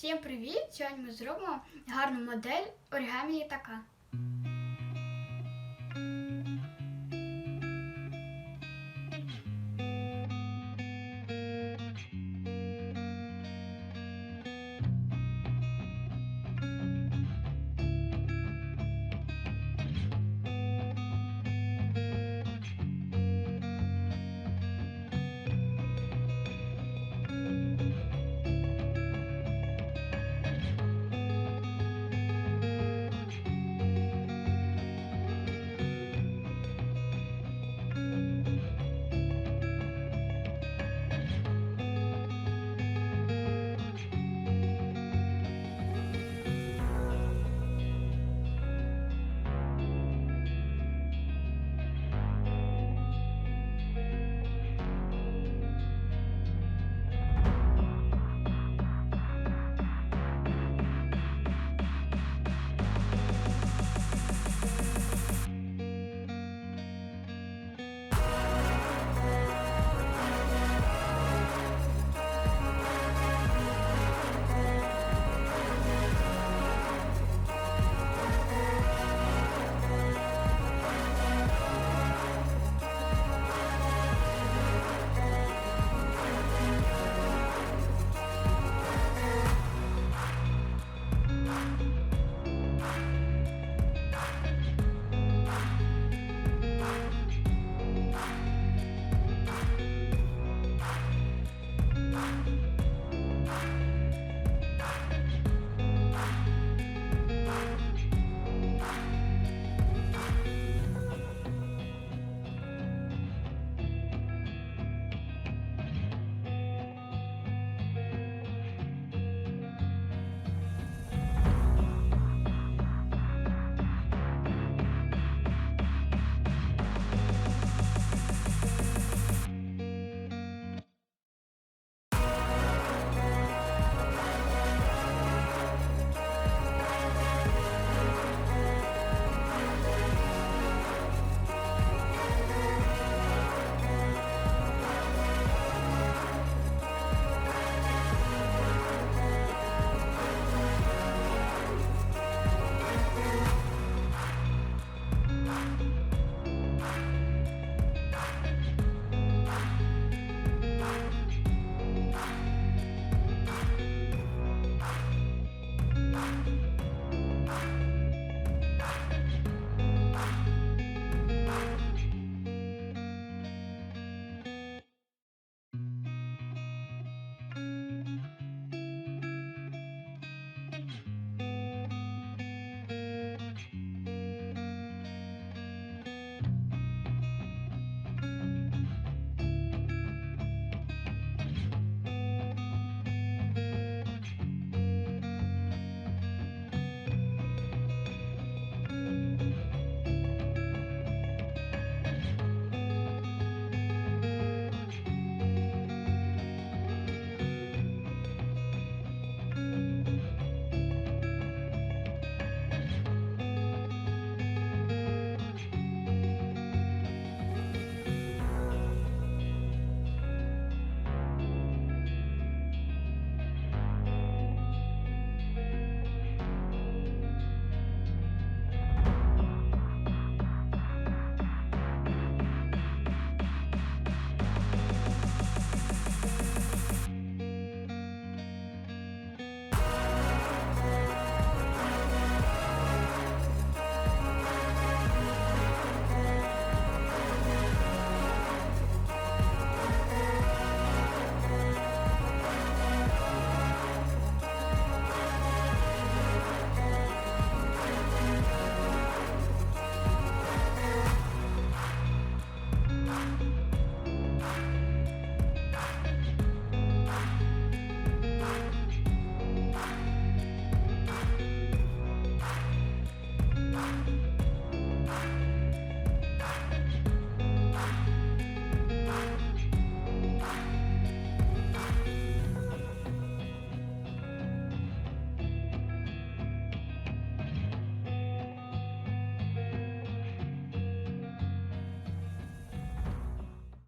Всім привіт! Сьогодні ми зробимо гарну модель оригамі літака.